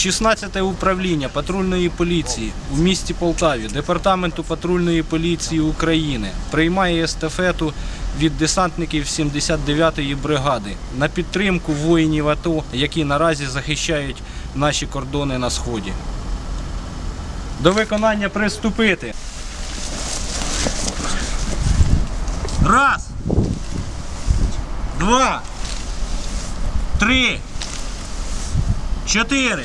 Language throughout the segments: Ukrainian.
16 управління патрульної поліції у місті Полтаві Департаменту патрульної поліції України приймає естафету від десантників 79-ї бригади на підтримку воїнів АТО, які наразі захищають наші кордони на сході. До виконання приступити. Раз. Два. Три. Чотири.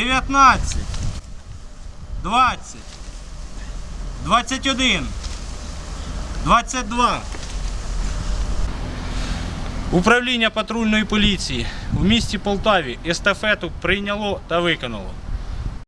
19, 20, 21, 22. Управління патрульної поліції в місті Полтаві естафету прийняло та виконало.